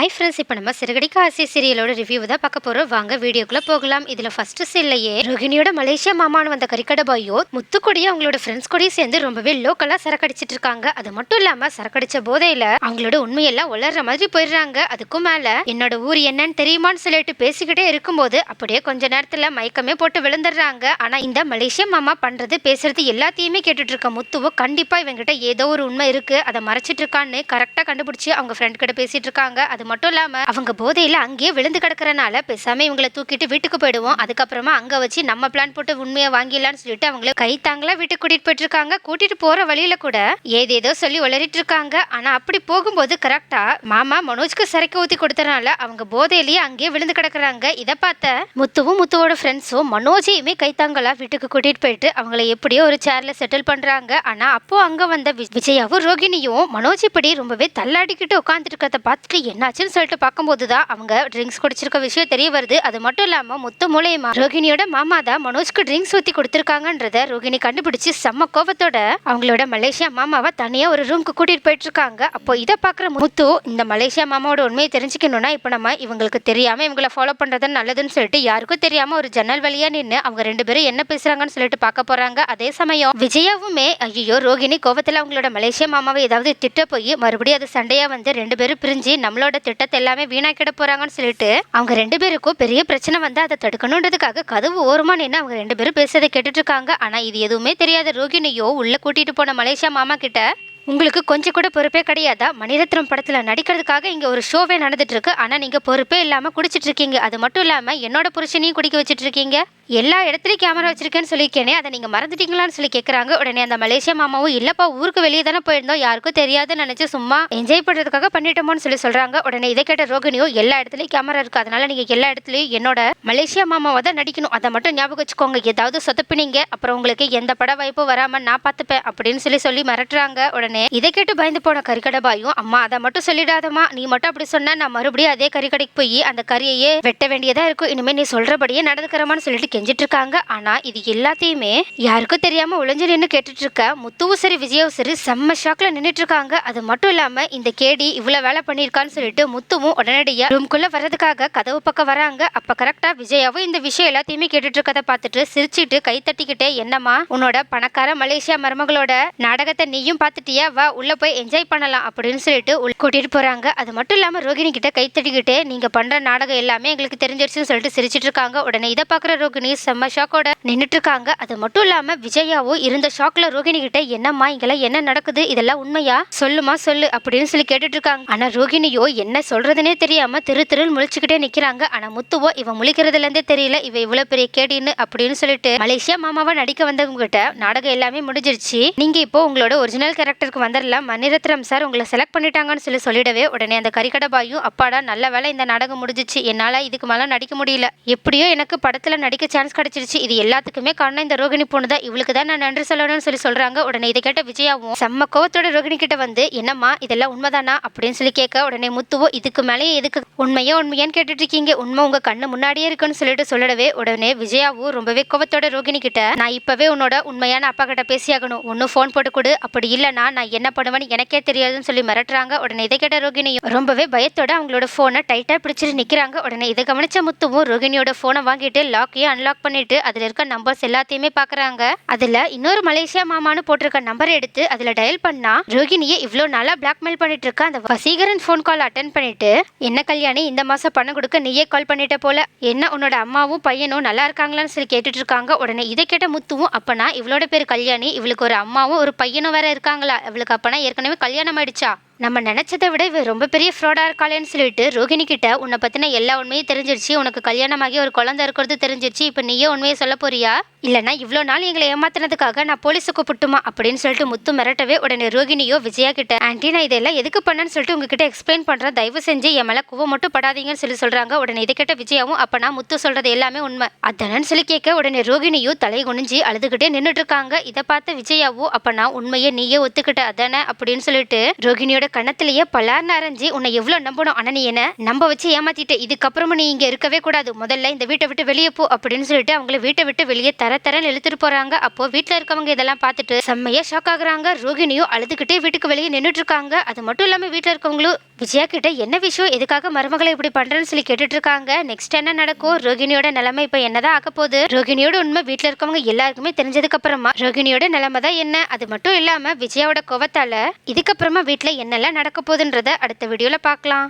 Hi friends இப்போ நம்ம சிறுகடிக்க ஆசை சீரியலோட ரிவ்யூ தான் பார்க்க போகிறோம் வாங்க வீடியோக்குள்ளே போகலாம். இதில் ஃபர்ஸ்ட் சீல்லையே ரோகிணியோட மலேசியா மாமான்னு வந்த கறிக்கடை பாயோ முத்துக்கூடிய அவங்களோட ஃப்ரெண்ட்ஸ் கூடயும் சேர்ந்து ரொம்பவே லோக்கலாக சரக்கடிச்சிட்டு இருக்காங்க. அது மட்டும் இல்லாமல் சரக்கடிச்ச போதையில் அவங்களோட உண்மையெல்லாம் உளர்ற மாதிரி போயிடுறாங்க. அதுக்கும் மேலே என்னோட ஊர் என்னன்னு தெரியுமான்னு சொல்லிட்டு பேசிக்கிட்டே இருக்கும்போது அப்படியே கொஞ்ச நேரத்தில் மயக்கமே போட்டு விழுந்துடுறாங்க. ஆனால் இந்த மலேசியா மாமா பண்ணுறது பேசுறது எல்லாத்தையுமே கேட்டுட்டு இருக்க முத்துவோ கண்டிப்பாக இவங்ககிட்ட ஏதோ ஒரு உண்மை இருக்குது அதை மறைச்சிட்டு இருக்கான்னு கரெக்டாக கண்டுபிடிச்சி அவங்க ஃப்ரெண்ட் கிட்ட பேசிட்டு இருக்காங்க. அது மட்டும் இல்லாம அவங்க போதையில அங்கேயே விழுந்து கிடக்கிறனால பேசாம இவங்களை தூக்கிட்டு வீட்டுக்கு போயிடுவோம். அதுக்கப்புறமா அங்க வச்சு நம்ம பிளான் போட்டு உண்மையை வாங்கிடலாம்னு சொல்லிட்டு அவங்கள கை தாங்களா வீட்டுக்கு கூட்டிட்டு போயிட்டு கூட்டிகிட்டு கூட்டிட்டு போற வழியில கூட ஏதேதோ சொல்லி உளறிட்டு இருக்காங்க. ஆனா அப்படி போகும்போது கரெக்டா மாமா மனோஜ்க்கு சரக்கு ஊத்தி கொடுத்தனால அவங்க போதையிலேயே அங்கேயே விழுந்து கிடக்குறாங்க. இதை பார்த்த முத்துவும் முத்துவோட ஃப்ரெண்ட்ஸும் மனோஜையுமே கைத்தாங்களா வீட்டுக்கு கூட்டிட்டு போயிட்டு அவங்கள எப்படியோ ஒரு சேர்ல செட்டில் பண்றாங்க. ஆனா அப்போ அங்க வந்த விஜயாவும் ரோகிணியும் மனோஜ் இப்படி ரொம்பவே தள்ளாடிக்கிட்டு உட்காந்துட்டு இருக்கிறத பார்த்துட்டு ஆச்சுன்னு சொல்லிட்டு பார்க்கும்போது தான் அவங்க ட்ரிங்க்ஸ் குடிச்சிருக்க விஷயம் தெரிய வருது. அது மட்டும் இல்லாமல் முத்து மூலயமா ரோகிணியோட மாமா தான் மனோஜ்க்கு ட்ரிங்க்ஸ் ஊற்றி கொடுத்துருக்காங்கன்றத ரோகிணி கண்டுபிடிச்சு செம்ம கோவத்தோட அவங்களோட மலேசியா மாமாவை தனியாக ஒரு ரூம்க்கு கூட்டிகிட்டு போயிட்டு இருக்காங்க அப்போ இதை பார்க்குற முத்து இந்த மலேசியா மாமாவோட உண்மையை தெரிஞ்சுக்கணும்னா இப்போ நம்ம இவங்களுக்கு தெரியாமல் இவங்களை ஃபாலோ பண்ணுறது நல்லதுன்னு சொல்லிட்டு யாருக்கும் தெரியாமல் ஒரு ஜன்னல் வழியாக நின்று அவங்க ரெண்டு பேரும் என்ன பேசுகிறாங்கன்னு சொல்லிட்டு பார்க்க போகிறாங்க அதே சமயம் விஜயாவுமே ஐயோ ரோகிணி கோபத்தில் அவங்களோட மலேசியா மாமாவை ஏதாவது திட்ட போய் மறுபடியும் அது சண்டையாக வந்து ரெண்டு பேரும் பிரிஞ்சு நம்மளோட திட்டத்தை எல்லாமே வீணாக்கிட போறாங்கன்னு சொல்லிட்டு அவங்க ரெண்டு பேருக்கும் பெரிய பிரச்சனை வந்து அதை தடுக்கணுன்றதுக்காக கதவு ஓரமா நின்று அவங்க ரெண்டு பேரும் பேசுறதை கேட்டுட்டு இருக்காங்க ஆனா இது எதுவுமே தெரியாத ரோகிணியோ உள்ள கூட்டிட்டு போன மலேசியா மாமா கிட்ட உங்களுக்கு கொஞ்சம் கூட பொறுப்பே கிடையாதா? மணிரத்னம் படத்துல நடிக்கிறதுக்காக இங்க ஒரு ஷோவே நடந்துட்டு இருக்கு. ஆனா நீங்க பொறுப்பே இல்லாம குடிச்சிட்டு இருக்கீங்க. அது மட்டும் இல்லாம என்னோட புருஷனையும் குடிக்க வச்சிட்டு இருக்கீங்க. எல்லா இடத்துலையும் கேமரா வச்சிருக்கேன்னு சொல்லியிருக்கேனே அதை நீங்கள் மறந்துட்டீங்களான்னு சொல்லி கேட்குறாங்க உடனே அந்த மலேசியா மாமாவும் இல்லைப்பா ஊருக்கு வெளியே தானே போயிருந்தோம். யாருக்கும் தெரியாதுன்னு நினச்சி சும்மா என்ஜாய் பண்ணுறதுக்காக பண்ணிட்டோமோன்னு சொல்லி சொல்கிறாங்க உடனே இதை கேட்ட ரோகிணியோ எல்லா இடத்துலையும் கேமரா இருக்குது அதனால நீங்கள் எல்லா இடத்துலையும் என்னோட மலேசியா மாமாவை தான் நடிக்கணும். அதை மட்டும் ஞாபகம் வச்சுக்கோங்க. ஏதாவது சொதப்பினீங்க அப்புறம் உங்களுக்கு எந்த பட வாய்ப்பும் வராமல் நான் பார்த்துப்பேன் அப்படின்னு சொல்லி சொல்லி மிரட்டுறாங்க. உடனே இதை கேட்டு பயந்து போன கறிக்கடை பாயும் அம்மா அதை மட்டும் சொல்லிடாதம்மா. நீ மட்டும் அப்படி சொன்னா நான் மறுபடியும் அதே கறிக்கடைக்கு போய் அந்த கறியையே வெட்ட வேண்டியதாக இருக்கும். இனிமேல் நீ சொல்கிறபடியே நடந்துக்கிறமான்னு சொல்லிட்டு செஞ்சிட்ருக்காங்க. இருக்காங்க இது எல்லாத்தையுமே யாருக்கும் தெரியாமல் ஒளிஞ்சு நின்று கேட்டுட்ருக்க முத்துவும் சரி விஜயவும் சரி செம்ம ஷாக்கில் நின்றுட்டுருக்காங்க அது மட்டும் இல்லாமல் இந்த கேடி இவ்வளோ வேலை பண்ணியிருக்கான்னு சொல்லிட்டு முத்துவும் உடனடியாக ரூம்குள்ளே வர்றதுக்காக கதவு பக்கம் வராங்க. அப்போ கரெக்டாக விஜயாவும் இந்த விஷயம் எல்லாத்தையுமே கேட்டுட்ருக்கதை பார்த்துட்டு சிரிச்சிட்டு கை தட்டிக்கிட்டே என்னம்மா உன்னோட பணக்கார மலேசியா மருமகளோட நாடகத்தை நீயும் பார்த்துட்டியா? வா உள்ள போய் என்ஜாய் பண்ணலாம் அப்படின்னு சொல்லிட்டு உள் கூட்டிட்டு போறாங்க. அது மட்டும் இல்லாம ரோகிணி கிட்ட கை தட்டிக்கிட்டே நீங்க பண்ற நாடகம் எல்லாமே எங்களுக்கு தெரிஞ்சிருச்சுன்னு சொல்லிட்டு சிரிச்சிட்டு இருக்காங்க உடனே இதை பாக்குற ரோகிணி செம்ம ஷாக்கோட நின்றுட்டு இருக்காங்க அது மட்டும் இல்லாம விஜயாவோ இருந்த ஷாக்ல ரோகிணி கிட்ட என்னம்மா இங்கெல்லாம் என்ன நடக்குது? இதெல்லாம் உண்மையா? சொல்லுமா சொல்லு அப்படின்னு சொல்லி கேட்டுட்டு இருக்காங்க ஆனா ரோகிணியோ என்ன சொல்றதுனே தெரியாம திரு திரு முழிச்சுக்கிட்டே நிக்கிறாங்க. ஆனா முத்துவோ இவன் முழிக்கிறதுல இருந்தே தெரியல இவ இவ்வளவு பெரிய கேடின்னு அப்படின்னு சொல்லிட்டு மலேசியா மாமாவா நடிக்க வந்தவங்க கிட்ட நாடகம் எல்லாமே முடிஞ்சிருச்சு. நீங்க இப்போ உங்களோட ஒரிஜினல் கேரக்டருக்கு வந்துடலாம் மணிரத்னம் சார் உங்களை செலக்ட் பண்ணிட்டாங்கன்னு சொல்லி சொல்லிடவே உடனே அந்த கறிக்கடை பாயும் அப்பாடா நல்ல வேலை இந்த நாடகம் முடிஞ்சிச்சு. என்னால இதுக்கு மேல நடிக்க முடியல. எப்படியோ எனக்கு படத்துல நடிக்க சான்ஸ் கிடைச்சிருச்சு. இது எல்லாத்துக்குமே காரணம் இந்த ரோகிணி பொண்ணு தான் இவளுக்கு தான் நான் நன்றி சொல்லணும்னு சொல்லி சொல்றாங்க. உடனே இதை கேட்ட விஜயாவும் செம்ம கோவத்தோட ரோகிணி கிட்ட வந்து என்னம்மா இதெல்லாம் உண்மைதானா? அப்படின்னு சொல்லி கேட்க உடனே முத்துவோ இதுக்கு மேலேயே எதுக்கு? உண்மையோ உண்மையான்னு கேட்டுட்டு இருக்கீங்க உண்மை உங்க கண்ணு முன்னாடியே இருக்குன்னு சொல்லிட்டு சொல்லடவே உடனே விஜயாவும் ரொம்பவே கோவத்தோட ரோகிணி கிட்ட நான் இப்பவே உன்னோட உண்மையான அப்பா கிட்ட பேசியாகணும். ஒன்னும் ஃபோன் போட்டு கொடு. அப்படி இல்லைனா நான் என்ன பண்ணுவேன்னு எனக்கே தெரியாதுன்னு சொல்லி மிரட்டுறாங்க. உடனே இதை கேட்ட ரோகிணியும் ரொம்பவே பயத்தோட அவங்களோட ஃபோனை டைட்டா பிடிச்சிட்டு நிக்கிறாங்க. உடனே இதை கவனிச்ச முத்துவும் ரோகிணியோட ஃபோனை வாங்கிட்டு லாக்கையும் அன்லாக் பண்ணிட்டு அதில் இருக்க நம்பர்ஸ் எல்லாத்தையுமே பார்க்குறாங்க அதில் இன்னொரு மலேசியா மாமான்னு போட்டிருக்க நம்பர் எடுத்து அதில் டயல் பண்ணா ரோகிணியை இவ்வளோ நாளா பிளாக்மெயில் பண்ணிட்டு இருக்க? அந்த வசீகரன் ஃபோன் கால் அட்டன் பண்ணிட்டு என்ன கல்யாணி இந்த மாதம் பணம் கொடுக்க நீயே கால் பண்ணிட்ட போல. என்ன உன்னோட அம்மாவும் பையனும் நல்லா இருக்காங்களான்னு சொல்லி கேட்டுட்டு இருக்காங்க. உடனே இதை கேட்ட முத்துவும் அப்பனா இவளோட பேர் கல்யாணி இவளுக்கு ஒரு அம்மாவும் ஒரு பையனும் வேற இருக்காங்களா? இவளுக்கு அப்பனா ஏற்கனவே கல்யாணம் ஆயிடுச்சா? நம்ம நினச்சதை விட இவ ரொம்ப பெரிய ஃப்ராடாக இருக்காளேன்னு சொல்லிட்டு ரோகிணி கிட்ட உன்னை பற்றின எல்லா உண்மையும் தெரிஞ்சிருச்சு. உனக்கு கல்யாணமாகி ஒரு குழந்தை இருக்கிறது தெரிஞ்சிருச்சு. இப்போ நீயே உண்மையை சொல்ல போறியா? இல்லைன்னா இவ்வளோ நாள் எங்களை ஏமாத்தினதுக்காக நான் போலீஸை கூப்பிட்டுமா? அப்படின்னு சொல்லிட்டு முத்து மிரட்டவே உடனே ரோகிணியோ விஜயா கிட்ட ஆன்ட்டி நான் இதெல்லாம் எதுக்கு பண்ணேன்னு சொல்லிட்டு உங்ககிட்ட எக்ஸ்பிளைன் பண்ணுறேன் தயவு செஞ்சு என் மேலே குவ மட்டும் படாதீங்கன்னு சொல்லி சொல்கிறாங்க உடனே இதை கேட்ட விஜயாவும் அப்போ நான் முத்து சொல்கிறது எல்லாமே உண்மை. அதானு சொல்லி கேட்க உடனே ரோகிணியும் தலை குனிஞ்சு அழுதுகிட்டே நின்றுட்டு இருக்காங்க. இதை பார்த்த விஜயாவோ அப்போ நான் உண்மையை நீயே ஒத்துக்கிட்ட அதானே? அப்படின்னு சொல்லிட்டு ரோகிணியோட கணத்திலேயே பலார்னு நாரஞ்சி உன்னை எவ்வளோ நம்பணும் ஆனா நீ என்ன நம்ப வச்சு ஏமாத்திட்டு இதுக்கப்புறமும் நீ இங்கே இருக்கவே கூடாது. முதல்ல இந்த வீட்டை விட்டு வெளியே போ அப்படின்னு சொல்லிட்டு அவங்கள வீட்டை விட்டு வெளியே தர தரன்னு இழுத்துட்டு போறாங்க. அப்போ வீட்டில் இருக்கவங்க இதெல்லாம் பார்த்துட்டு செம்மையா ஷாக் ஆகுறாங்க. ரோகிணியும் அழுதுகிட்டே வீட்டுக்கு வெளியே நின்றுட்டு இருக்காங்க அது மட்டும் இல்லாமல் வீட்டில் இருக்கவங்களும் விஜயா கிட்ட என்ன விஷயம்? எதுக்காக மருமகளை இப்படி பண்றேன்னு சொல்லி கேட்டுட்டு இருக்காங்க நெக்ஸ்ட் என்ன நடக்கும்? ரோகிணியோட நிலைமை இப்போ என்னதான் ஆக போகுது? ரோகிணியோட உண்மை வீட்டில் இருக்கவங்க எல்லாருக்குமே தெரிஞ்சதுக்கு அப்புறமா ரோகிணியோட நிலைமை தான் என்ன? அது மட்டும் இல்லாம விஜயாவோட கோவத்தால இதுக்கப்புறமா வீட்டில் என்ன என்னெல்லாம் நடக்க போகுதுன்றத அடுத்த வீடியோல பார்க்கலாம்.